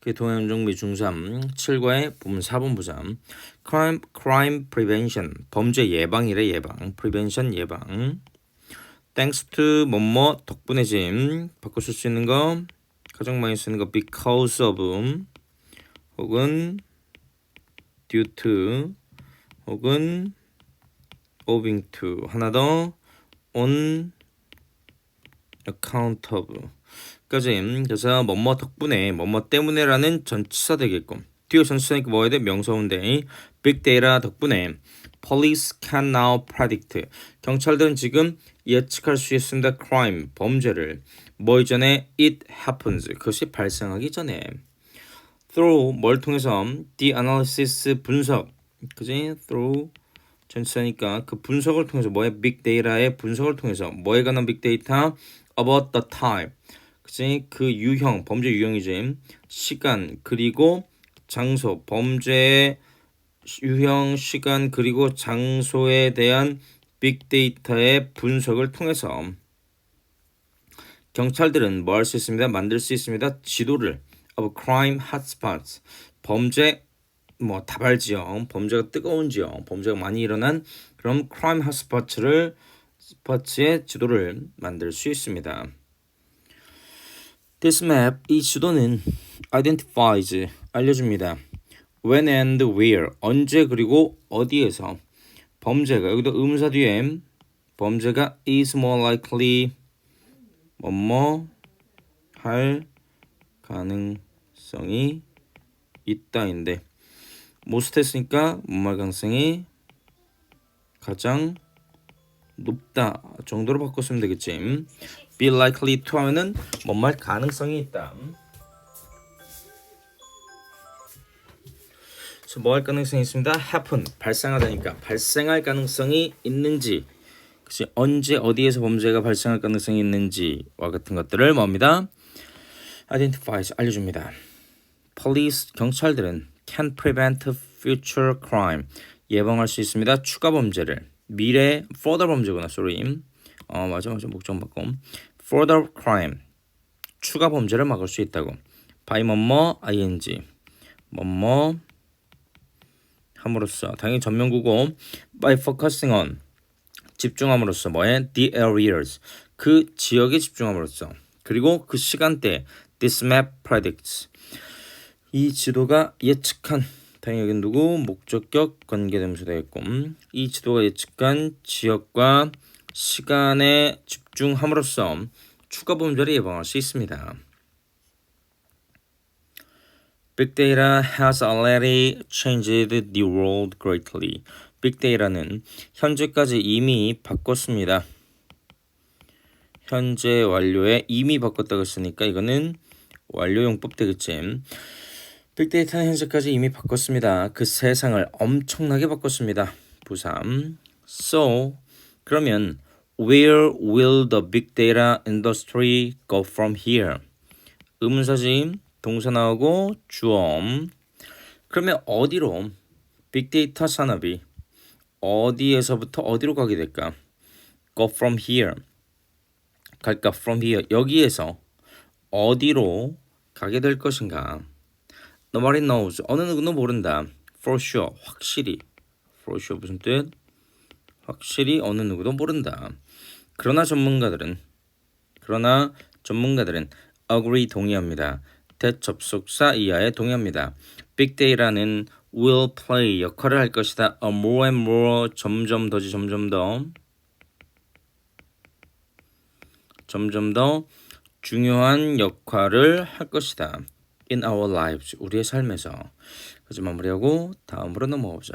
그 동양정비 중3 7과의 부문 4번 보자. crime crime prevention 범죄 예방이래 예방 prevention 예방. thanks to 뭐뭐 덕분에지 바꿔 쓸 수 있는 거 가장 많이 쓰는 거 because of 혹은 due to 혹은 owing to 하나 더 on account of 까지 그래서 뭐뭐 덕분에 뭐뭐 때문에라는 전치사 되겠고 뒤에 전치사니까 돼 명사인데. big data 덕분에 police can now predict. 경찰들은 지금 예측할 수 있습니다. crime 범죄를. 뭐 이전에 it happens. 그것이 발생하기 전에. through 뭘 통해서? the analysis 분석. 그지? through 전치사니까 그 분석을 통해서 뭐의 빅 데이터의 분석을 통해서 뭐에 관한 빅 데이터 about the time 그치 그 유형 범죄 유형이지 시간 그리고 장소 범죄의 유형 시간 그리고 장소에 대한 빅데이터의 분석을 통해서 경찰들은 뭐 할 수 있습니다? 만들 수 있습니다. 지도를. of crime hotspots. 범죄 뭐 다발 지역 범죄가 뜨거운 지역 범죄가 많이 일어난 그런 crime hotspots를 스포츠의 지도를 만들 수 있습니다. This map, 이 지도는 identifies, 알려줍니다. When and where, 언제 그리고 어디에서. 범죄가 여기도 음사 뒤에 범죄가 is more likely 뭐뭐 할 가능성이 있다인데. Most 했으니까 할 가능성이 가장 높다 정도로 바꿨으면 되겠지. be likely to 하면은 뭔 말 가능성이 있다. 그래서 뭐 할 가능성이 있습니다. happen 발생하다니까 발생할 가능성이 있는지 그치 언제 어디에서 범죄가 발생할 가능성이 있는지와 같은 것들을 뭡니다. identifies 알려줍니다. police 경찰들은 can prevent future crime 예방할 수 있습니다. 추가 범죄를 미래 further 범죄구나 sorry 어 맞아 맞아. 목적 바꿔 further crime. 추가 범죄를 막을 수 있다고. By 뭐뭐 ing. 뭐뭐 함으로써. 당연히 전면구고. By focusing on. 집중함으로써. 뭐에? The areas. 그 지역에 집중함으로써. 그리고 그 시간대 this map predicts. 이 지도가 예측한. 당연히 여긴 누구? 목적격 관계대명사 되겠고. 음, 이 지도가 예측한 지역과 시간에 집중함으로써 추가 범죄를 예방할 수 있습니다. Big data has already changed the world greatly. Data는 현재까지 이미 바꿨습니다. 현재 완료에 이미 바꿨다고 했으니까 이거는 완료용법 되겠지. 빅데이터는 현재까지 이미 바꿨습니다. 그 세상을 엄청나게 바꿨습니다. 부삼. So 그러면 where will the big data industry go from here? 의문사지 동사 나오고 주어. 그러면 어디로 빅데이터 산업이 어디에서부터 어디로 가게 될까? Go from here. 갈까? From here. 여기에서 어디로 가게 될 것인가? Nobody knows. 어느 누구도 모른다. For sure. 확실히. For sure 무슨 뜻? 확실히 어느 누구도 모른다. 그러나 전문가들은 그러나 전문가들은 agree 동의합니다. 대접속사 이하에 동의합니다. Data는 will play 역할을 할 것이다. A more and more 점점 더지 점점 더 점점 더 중요한 역할을 할 것이다. In our lives 우리의 삶에서 그지 마무리하고 다음으로 넘어가보자.